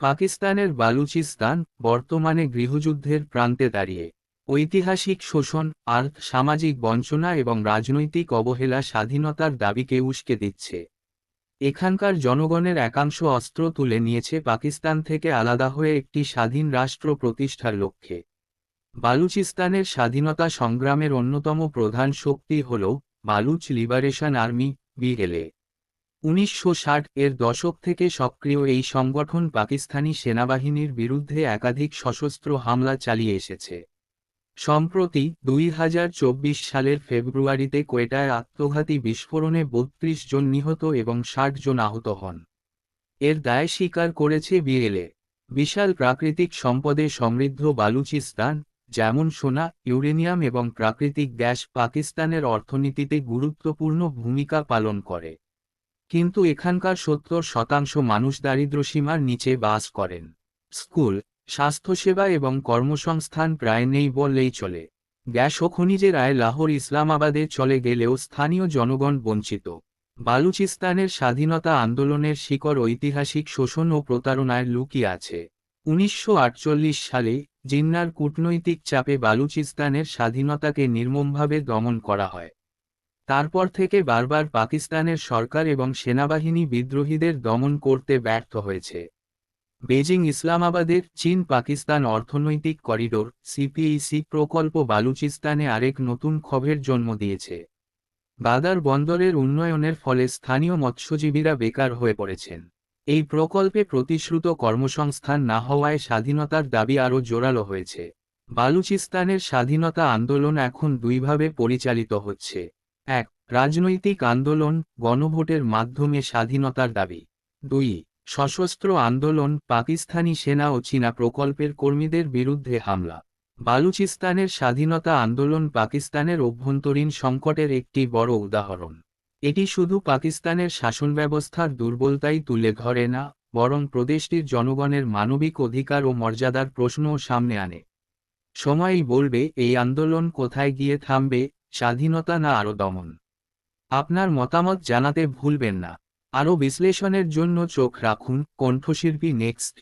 পাকিস্তানের বালুচিস্তান বর্তমানে গৃহযুদ্ধের প্রান্তে দাঁড়িয়ে। ঐতিহাসিক শোষণ আর সামাজিক বঞ্চনা এবং রাজনৈতিক অবহেলা স্বাধীনতার দাবিকে উস্কে দিচ্ছে। এখানকার জনগণের একাংশ অস্ত্র তুলে নিয়েছে পাকিস্তান থেকে আলাদা হয়ে একটি স্বাধীন রাষ্ট্র প্রতিষ্ঠার লক্ষ্যে। বালুচিস্তানের স্বাধীনতা সংগ্রামের অন্যতম প্রধান শক্তি হল বালুচ লিবারেশন আর্মি, বিএলএ। উনিশশো ষাট এর দশক থেকে সক্রিয় এই সংগঠন পাকিস্তানি সেনাবাহিনীর বিরুদ্ধে একাধিক সশস্ত্র হামলা চালিয়ে এসেছে। সম্প্রতি দুই হাজার চব্বিশ সালের ফেব্রুয়ারিতে কোয়েটায় আত্মঘাতী বিস্ফোরণে বত্রিশ জন নিহত এবং ষাট জন আহত হন। এর দায় স্বীকার করেছে বিএলএ। বিশাল প্রাকৃতিক সম্পদে সমৃদ্ধ বালুচিস্তান, যেমন সোনা, ইউরেনিয়াম এবং প্রাকৃতিক গ্যাস পাকিস্তানের অর্থনীতিতে গুরুত্বপূর্ণ ভূমিকা পালন করে। কিন্তু এখানকার সত্তর শতাংশ মানুষ দারিদ্র্যসীমার নিচে বাস করেন। স্কুল, স্বাস্থ্যসেবা এবং কর্মসংস্থান প্রায় নেই বললেই চলে। গ্যাস ও খনিজের আয় লাহোর ইসলামাবাদে চলে গেলেও স্থানীয় জনগণ বঞ্চিত। বালুচিস্তানের স্বাধীনতা আন্দোলনের শিকড় ঐতিহাসিক শোষণ ও প্রতারণায় লুকিয়ে আছে। উনিশশো সালে জিন্নার কূটনৈতিক চাপে বালুচিস্তানের স্বাধীনতাকে নির্মমভাবে দমন করা হয়। তারপর থেকে বারবার পাকিস্তানের সরকার এবং সেনাবাহিনী বিদ্রোহীদের দমন করতে ব্যর্থ হয়েছে। বেজিং ইসলামাবাদের চীন পাকিস্তান অর্থনৈতিক করিডোর, সিপিইসি প্রকল্প বালুচিস্তানে আরেক নতুন ক্ষোভের জন্ম দিয়েছে। বাদার বন্দরের উন্নয়নের ফলে স্থানীয় মৎস্যজীবীরা বেকার হয়ে পড়েছেন। এই প্রকল্পে প্রতিশ্রুত কর্মসংস্থান না হওয়ায় স্বাধীনতার দাবি আরও জোরালো হয়েছে। বালুচিস্তানের স্বাধীনতা আন্দোলন এখন দুইভাবে পরিচালিত হচ্ছে। এক, রাজনৈতিক আন্দোলন গণভোটের মাধ্যমে স্বাধীনতার দাবি। দুই, সশস্ত্র আন্দোলন, পাকিস্তানি সেনা ও চীনা প্রকল্পের কর্মীদের বিরুদ্ধে হামলা। বালুচিস্তানের স্বাধীনতা আন্দোলন পাকিস্তানের অভ্যন্তরীণ সংকটের একটি বড় উদাহরণ। এটি শুধু পাকিস্তানের শাসন ব্যবস্থার দুর্বলতাই তুলে ধরে না, বরং প্রদেশটির জনগণের মানবিক অধিকার ও মর্যাদার প্রশ্নও সামনে আনে। সময়ই বলবে, এই আন্দোলন কোথায় গিয়ে থামবে স্বাধীনতা না আরও দমন। আপনার মতামত জানাতে ভুলবেন না। আরও বিশ্লেষণের জন্য চোখ রাখুন কণ্ঠশিল্পী নেক্সট